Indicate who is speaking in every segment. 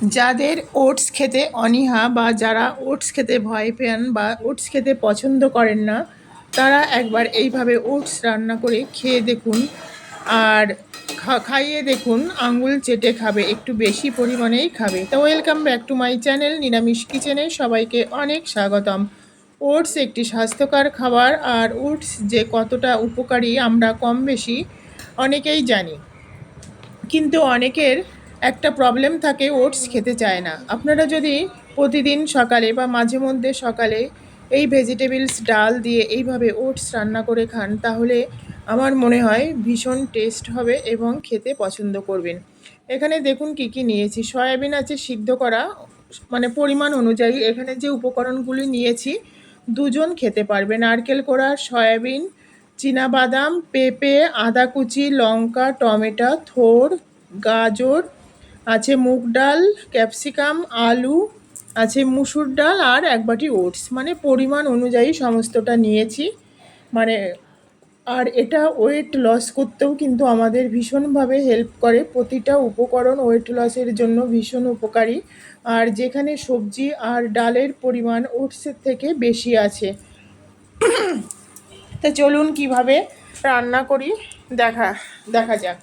Speaker 1: যাদের ওটস খেতে অনীহা বা যারা ওটস খেতে ভয় পান বা ওটস খেতে পছন্দ করেন না, তারা একবার এইভাবে ওটস রান্না করে খেয়ে দেখুন। আর খাইয়ে দেখুন আঙ্গুল চেটে খাবে, একটু বেশি পরিমাণেই খাবে। তো welcome back to my channel নিরামিষ কিচেনে সবাইকে অনেক স্বাগতম। ওটস একটি স্বাস্থ্যকর খাবার, আর ওটস যে কতটা উপকারী আমরা কম বেশি অনেকেই জানি। কিন্তু অনেকের একটা প্রবলেম থাকে ওটস খেতে চায় না। আপনারা যদি প্রতিদিন সকালে বা মাঝে মধ্যে সকালে এই ভেজিটেবলস ডাল দিয়ে এইভাবে ওটস রান্না করে খান, তাহলে আমার মনে হয় ভীষণ টেস্ট হবে এবং খেতে পছন্দ করবেন। এখানে দেখুন কি কি নিয়েছি। সয়াবিন আছে সিদ্ধ করা মানে পরিমাণ অনুযায়ী এখানে যে উপকরণগুলি নিয়েছি, দুজন খেতে পারবে নারকেল কোড়া, সয়াবিন বাদাম পেঁপে, আদা কুচি, লঙ্কা, টমেটো, থোর, গাজর আছে মুগ ডাল, ক্যাপসিকাম, আলু, আছে মুসুর ডাল আর এক বাটি ওটস। মানে পরিমাণ অনুযায়ী সমস্তটা নিয়েছি। মানে আর এটা ওয়েট লস করতেও কিন্তু আমাদের ভীষণভাবে হেল্প করে। প্রতিটা উপকরণ ওয়েট লসের জন্য ভীষণ উপকারী। আর যেখানে সবজি আর ডালের পরিমাণ ওটসের থেকে বেশি আছে। তা চলুন কীভাবে রান্না করি, দেখা দেখা যাক।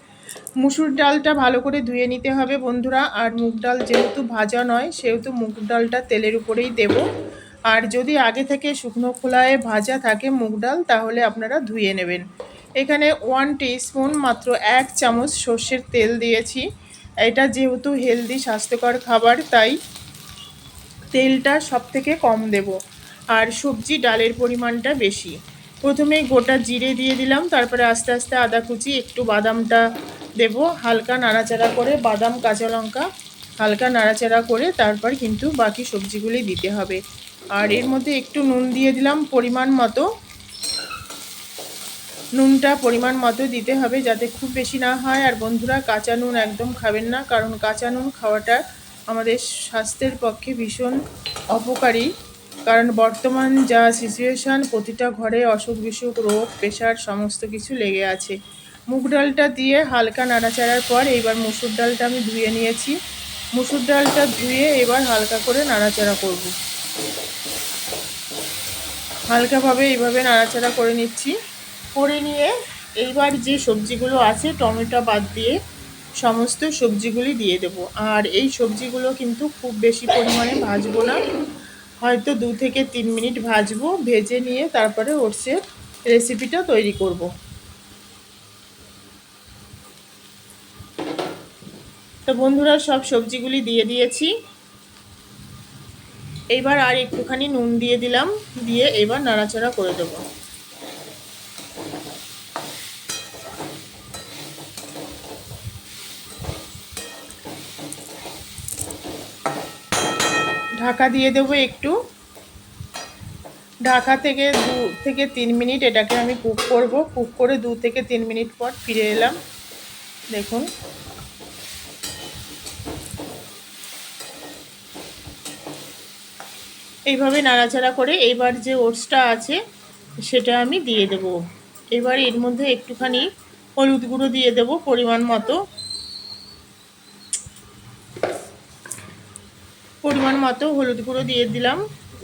Speaker 1: মুসুর ডালটা ভালো করে ধুয়ে নিতে হবে বন্ধুরা। আর মুগ ডাল যেহেতু ভাজা নয়, সেহেতু মুগ ডালটা তেলের উপরেই দেব। আর যদি আগে থেকে শুকনো খোলায় ভাজা থাকে মুগ ডাল, তাহলে আপনারা ধুয়ে নেবেন। এখানে ওয়ান স্পুন মাত্র এক চামচ সর্ষের তেল দিয়েছি। এটা যেহেতু হেলদি স্বাস্থ্যকর খাবার, তাই তেলটা সব থেকে কম দেব। আর সবজি ডালের পরিমাণটা বেশি। প্রথমে গোটা জিরে দিয়ে দিলাম, তারপরে আস্তে আস্তে আদা কুচি, একটু বাদামটা দেব, হালকা নাড়াচাড়া করে বাদাম, কাঁচা লঙ্কা হালকা নাড়াচাড়া করে তারপর কিন্তু বাকি সবজিগুলি দিতে হবে। আর এর মধ্যে একটু নুন দিয়ে দিলাম পরিমাণ মতো। নুনটা পরিমাণ মতো দিতে হবে যাতে খুব বেশি না হয়। আর বন্ধুরা, কাঁচা নুন একদম খাবেন না, কারণ কাঁচা নুন খাওয়াটা আমাদের স্বাস্থ্যের পক্ষে ভীষণ অপকারী। কারণ বর্তমান যা সিচুয়েশান প্রতিটা ঘরে অসুখ বিসুখ, রোগ, প্রেশার, সমস্ত কিছু লেগে আছে। মুগ ডালটা দিয়ে হালকা নাড়াচাড়ার পর এইবার মুসুর ডালটা আমি ধুয়ে নিয়েছি। মুসুর ডালটা ধুয়ে এবার হালকা করে নাড়াচাড়া করব। হালকাভাবে এইভাবে নাড়াচাড়া করে নিচ্ছি। করে নিয়ে এইবার যে সবজিগুলো আছে, টমেটো বাদ দিয়ে সমস্ত সবজিগুলি দিয়ে দেবো। আর এই সবজিগুলো কিন্তু খুব বেশি পরিমাণে ভাজবো না। হয়তো দু থেকে তিন মিনিট ভাজবো, ভেজে নিয়ে তারপরে ওটসের রেসিপিটা তৈরি করব। তো বন্ধুরা, সব সবজিগুলি দিয়ে দিয়েছি এইবার আর একটুখানি নুন দিয়ে দিলাম, দিয়ে এবার নাড়াচাড়া করে দেবো ঢাকা দিয়ে দেবো একটু। ঢাকা থেকে দু থেকে তিন মিনিট এটাকে আমি কুক করব। কুক করে দু থেকে তিন মিনিট পর ফিরে এলাম। দেখুন। এইভাবে নাড়াচাড়া করে এইবার যে ওটসটা আছে, সেটা আমি দিয়ে দেব। এবার এর মধ্যে একটুখানি হলুদ গুঁড়ো দিয়ে দেব পরিমাণ মতো। পরিমাণ মতো হলুদ গুঁড়ো দিয়ে দিলাম।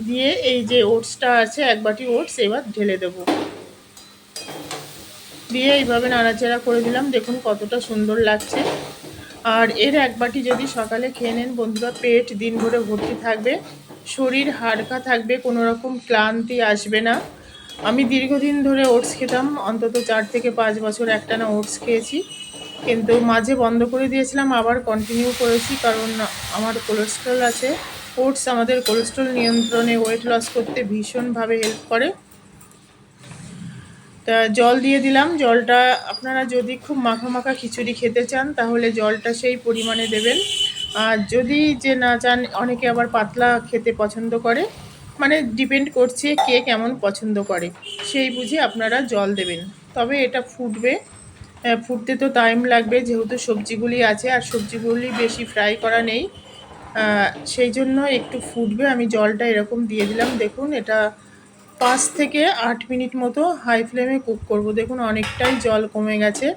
Speaker 1: দিয়ে এই যে ওটসটা আছে, এক বাটি ওটস এবার ঢেলে দেব। দিয়ে এইভাবে নাড়াচাড়া করে দিলাম। দেখুন কতটা সুন্দর লাগছে। আর এর এক বাটি যদি সকালে খেয়ে নেন, বন্ধুরা, পেট দিন ভরে ভর্তি থাকবে। শরীর হাড়কা থাকবে, কোনো রকম ক্লান্তি আসবে না। আমি দীর্ঘদিন ধরে ওটস খেতাম। অন্তত চার থেকে পাঁচ বছর একটানা ওটস খেয়েছি। কিন্তু মাঝে বন্ধ করে দিয়েছিলাম, আবার কন্টিনিউ করেছি কারণ আমার কোলেস্ট্রল আছে। ওটস আমাদের কোলেস্ট্রল নিয়ন্ত্রণে ওয়েট লস করতে ভীষণভাবে হেল্প করে। তা জল দিয়ে দিলাম। জলটা আপনারা যদি খুব মাখা মাখা খিচুড়ি খেতে চান, তাহলে জলটা সেই পরিমাণে দেবেন। আর যদি যে না চান, অনেকে আবার পাতলা খেতে পছন্দ করে। মানে ডিপেন্ড করছে কে কেমন পছন্দ করে। সেই বুঝে আপনারা জল দেবেন। তবে এটা ফুটবে। ফুটতে তো টাইম লাগবে যেহেতু সবজিগুলি আছে আর সবজিগুলি বেশি ফ্রাই করা নেই। সেই জন্য একটু ফুটবে, আমি জলটা এরকম দিয়ে দিলাম। দেখুন, এটা পাঁচ থেকে আট মিনিট মতো হাই ফ্লেমে কুক করব। দেখুন, অনেকটাই জল কমে গেছে।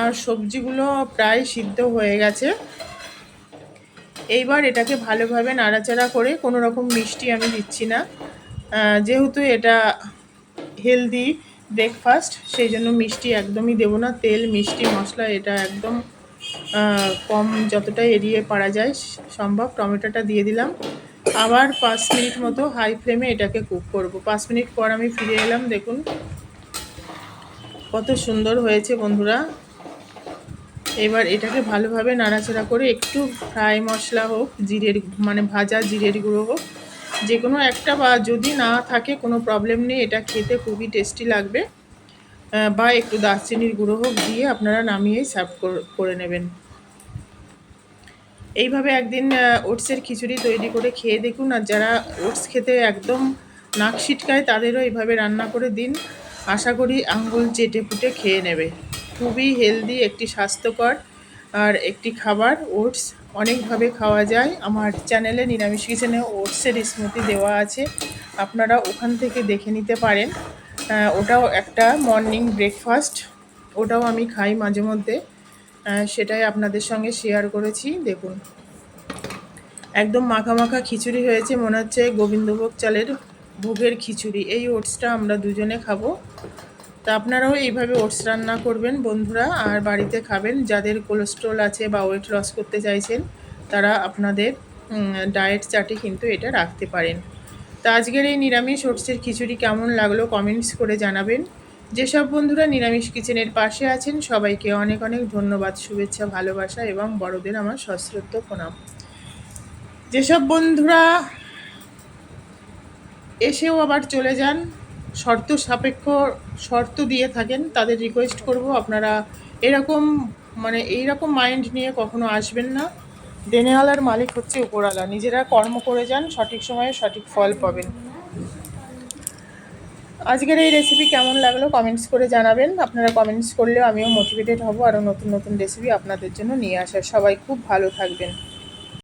Speaker 1: আর সবজিগুলো প্রায় সিদ্ধ হয়ে গেছে। এইবার এটাকে ভালোভাবে নাড়াচাড়া করে কোনো রকম মিষ্টি আমি দিচ্ছি না। যেহেতু এটা হেলদি ব্রেকফাস্ট সেই জন্য মিষ্টি একদমই দেবো না। তেল, মিষ্টি, মশলা, এটা একদম কম যতটা এড়িয়ে পারা যায় সম্ভব। টমেটোটা দিয়ে দিলাম। আবার পাঁচ মিনিট মতো হাই ফ্লেমে এটাকে কুক করব। পাঁচ মিনিট পর আমি ফিরে এলাম, দেখুন। কত সুন্দর হয়েছে বন্ধুরা। এবার এটাকে ভালোভাবে নাড়াচাড়া করে একটু ফ্রাই মশলা হোক, জিরের মানে ভাজা জিরের গুঁড়ো হোক যে কোনো একটা বা যদি না থাকে, কোনো প্রবলেম নেই। এটা খেতে খুবই টেস্টি লাগবে। বা একটু দারচিনির গুঁড়ো হোক দিয়ে আপনারা নামিয়েই সার্ভ করে নেবেন। এইভাবে একদিন ওটসের খিচুড়ি তৈরি করে খেয়ে দেখুন। আর যারা ওটস খেতে একদম নাক ছিটকায় তাদেরও এইভাবে রান্না করে দিন। আশা করি আঙ্গুল চেটে ফুটে খেয়ে নেবে। খুবই হেলদি একটি স্বাস্থ্যকর আর একটি খাবার ওটস। অনেকভাবে খাওয়া যায়। আমার চ্যানেলে নিরামিষ কিচেনে ওটসের স্মৃতি দেওয়া আছে। আপনারা ওখান থেকে দেখে নিতে পারেন। ওটাও একটা মর্নিং ব্রেকফাস্ট ওটাও আমি খাই মাঝে মধ্যে। সেটাই আপনাদের সঙ্গে শেয়ার করেছি। দেখুন। একদম মাখা মাখা খিচুড়ি হয়েছে। মনে হচ্ছে গোবিন্দভোগ চালের ভোগের খিচুড়ি। এই ওটসটা আমরা দুজনে খাব। তা আপনারাও এইভাবে ওটস রান্না করবেন, বন্ধুরা, আর বাড়িতে খাবেন। যাদের কোলেস্ট্রল আছে বা ওয়েট লস করতে চাইছেন, তারা আপনাদের ডায়েট চার্টে কিন্তু এটা রাখতে পারেন। তা আজকের এই নিরামিষ ওটসের খিচুড়ি কেমন লাগল কমেন্টস করে জানাবেন। যেসব বন্ধুরা নিরামিষ কিচেনের পাশে আছেন, সবাইকে অনেক অনেক ধন্যবাদ, শুভেচ্ছা, ভালোবাসা এবং বড়দের আমার সশ্রদ্ধ প্রণাম। যেসব বন্ধুরা এসেও আবার চলে যান শর্ত সাপেক্ষ শর্ত দিয়ে থাকেন, তাদের রিকোয়েস্ট করব আপনারা এরকম মানে এইরকম মাইন্ড নিয়ে কখনো আসবেন না। দেনেওয়ালার মালিক হচ্ছে উপরওয়ালা নিজেরা কর্ম করে যান, সঠিক সময়ে সঠিক ফল পাবেন। আজকের এই রেসিপি কেমন লাগল কমেন্টস করে জানাবেন। আপনারা কমেন্টস করলেও আমিও মোটিভেটেড হব আরও নতুন নতুন রেসিপি আপনাদের জন্য নিয়ে আসার। সবাই খুব ভালো থাকবেন।